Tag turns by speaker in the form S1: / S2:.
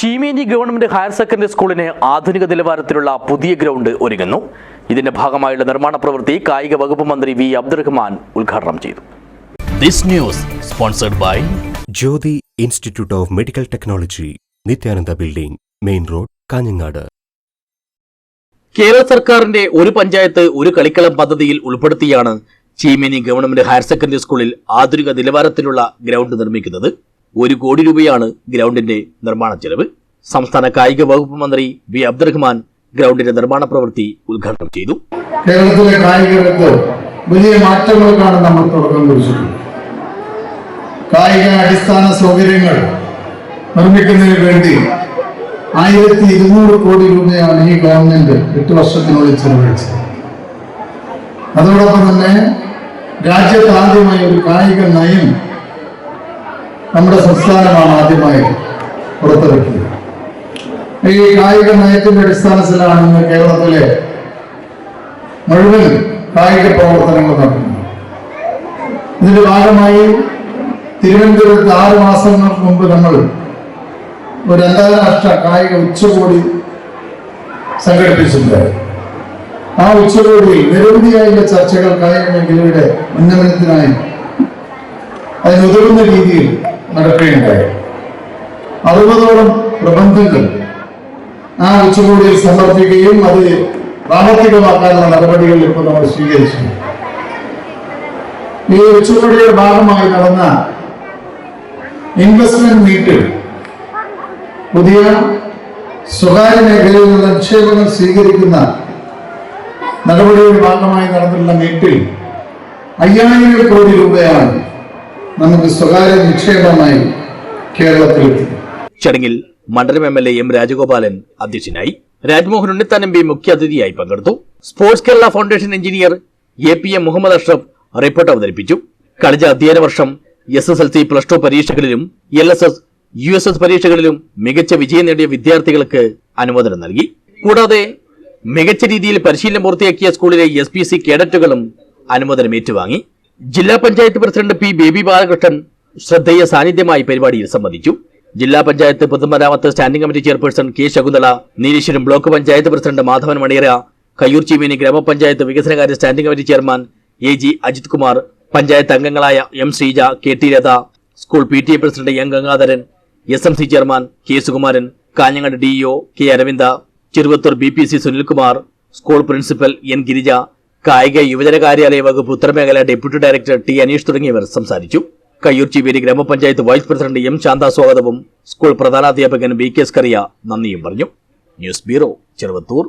S1: Cheemeni government higher secondary സ്കൂളിന് ആധുനിക നിലവാരത്തിലുള്ള പുതിയ ഗ്രൗണ്ട് ഒരുങ്ങുന്നു. ഇതിന്റെ ഭാഗമായുള്ള നിർമ്മാണ പ്രവൃത്തി കായിക വകുപ്പ് മന്ത്രി വി. അബ്ദുറഹ്മാൻ ഉദ്ഘാടനം ചെയ്തു.
S2: This news sponsored by
S3: Jyothi institute of medical technology Nithyananda building main road Kanhangad.
S1: Kerala സർക്കാരിന്റെ ഒരു പഞ്ചായത്ത് ഒരു കളിക്കളം പദ്ധതിയിൽ ഉൾപ്പെടുത്തിയാണ് ചീമേനി ഗവൺമെന്റ് ഹയർ സെക്കൻഡറി സ്കൂളിൽ ആധുനിക നിലവാരത്തിലുള്ള ഗ്രൗണ്ട് നിർമ്മിക്കുന്നത്. ഒരു കോടി രൂപയാണ് ഗ്രൗണ്ടിന്റെ നിർമ്മാണ ചെലവ്. സംസ്ഥാന കായിക വകുപ്പ് മന്ത്രി വി. അബ്ദുറഹ്മാൻ ഗ്രൗണ്ടിന്റെ നിർമ്മാണ പ്രവൃത്തി ഉദ്ഘാടനം ചെയ്തു.
S4: കേരളത്തിലെ കായിക രംഗത്ത് വലിയ മാറ്റങ്ങൾക്കാണ് നമ്മൾ തുടക്കം കുറിച്ചിട്ടുള്ളത് കായിക അടിസ്ഥാന സൗകര്യങ്ങൾ നിർമ്മിക്കുന്നതിന് വേണ്ടി ആയിരത്തി ഇരുന്നൂറ് കോടി രൂപയാണ് ഈ ഗവൺമെന്റ് എട്ട് വർഷത്തിനുള്ളിൽ ചെലവഴിച്ചത്. അതോടൊപ്പം തന്നെ രാജ്യത്ത് ആദ്യമായി ഒരു കായിക നയം നമ്മുടെ സംസ്ഥാനമാണ് ആദ്യമായി പുറത്തിറക്കിയത്. ഈ കായിക നയത്തിന്റെ അടിസ്ഥാനത്തിലാണ് ഇന്ന് കേരളത്തിലെ മുഴുവൻ കായിക പ്രവർത്തനങ്ങൾ നടക്കുന്നത്. ഇതിന്റെ ഭാഗമായി തിരുവനന്തപുരത്ത് ആറ് മാസങ്ങൾക്ക് മുമ്പ് നമ്മൾ ഒരു അന്താരാഷ്ട്ര കായിക ഉച്ചകോടി സംഘടിപ്പിച്ചിട്ടുണ്ടായിരുന്നു. ആ ഉച്ചകോടിയിൽ നിരവധിയായുള്ള ചർച്ചകൾ കായിക മേഖലയുടെ ഉന്നമനത്തിനായി അതിനുതകുന്ന രീതിയിൽ നടക്കുകയുണ്ടായി. അറുപതോളം പ്രബന്ധങ്ങൾ ആ ഉച്ചകോടിയിൽ സമർപ്പിക്കുകയും അത് പ്രാവർത്തികമാക്കാനുള്ള നടപടികൾ ഇപ്പോൾ നമ്മൾ സ്വീകരിച്ചു ഈ ഉച്ചകോടിയുടെ ഭാഗമായി നടന്ന ഇൻവെസ്റ്റ്മെന്റ് മീറ്റിൽ പുതിയ സ്വകാര്യ മേഖലയിൽ നിന്ന് നിക്ഷേപങ്ങൾ സ്വീകരിക്കുന്ന നടപടിയുടെ ഭാഗമായി നടന്നിട്ടുള്ള മീറ്റിൽ അയ്യായിരം കോടി രൂപയാണ് നമുക്ക് സ്വകാര്യ നിക്ഷേപമായി കേരളത്തിൽ
S1: ചടങ്ങിൽ മണ്ഡലം M L A M Rajagopalan അധ്യക്ഷനായി രാജ്മോഹൻ ഉണ്ണിത്താൻ എം പി മുഖ്യാതിഥിയായി പങ്കെടുത്തു. Sports Kerala foundation engineer A P M Muhammad Ashraf report അവതരിപ്പിച്ചു. കഴിഞ്ഞ അധ്യയന വർഷം S S L C plus two പരീക്ഷകളിലും L S S U S S പരീക്ഷകളിലും മികച്ച വിജയം നേടിയ വിദ്യാർത്ഥികൾക്ക് അനുമോദനം നൽകി. കൂടാതെ മികച്ച രീതിയിൽ പരിശീലനം പൂർത്തിയാക്കിയ സ്കൂളിലെ എസ് പി സി കേഡറ്റുകളും അനുമോദനം ഏറ്റുവാങ്ങി ജില്ലാ പഞ്ചായത്ത് പ്രസിഡന്റ് പി ബേബി ബാലകൃഷ്ണൻ ശ്രദ്ധേയ സാന്നിധ്യമായി പരിപാടിയിൽ സംബന്ധിച്ചു. ജില്ലാ പഞ്ചായത്ത് പൊതുമരാമത്ത് standing committee chairperson K Sakunthala Nileshwaram block panchayat president Madhavan Maniyara Kayyur Cheemeni ഗ്രാമപഞ്ചായത്ത് വികസനകാര്യ standing committee chairman A G Ajith Kumar panchayat അംഗങ്ങളായ M Sreeja K T Latha school P T A president M Gangadharan S M C chairman K Sukumaran Kanhangad DEO K Aravinda Cheruvathur B P C Sunilkumar school principal N Girija കായിക യുവജന കാര്യാലയ വകുപ്പ് ഉത്തരമേഖല deputy director T Aneesh തുടങ്ങിയവർ സംസാരിച്ചു. കയ്യൂർ ചിവേരി ഗ്രാമപഞ്ചായത്ത് vice president M Shantha സ്വാഗതവും school പ്രധാനാധ്യാപകൻ ബി കെ സ്കറിയ നന്ദിയും പറഞ്ഞു. News bureau Cheruvathur.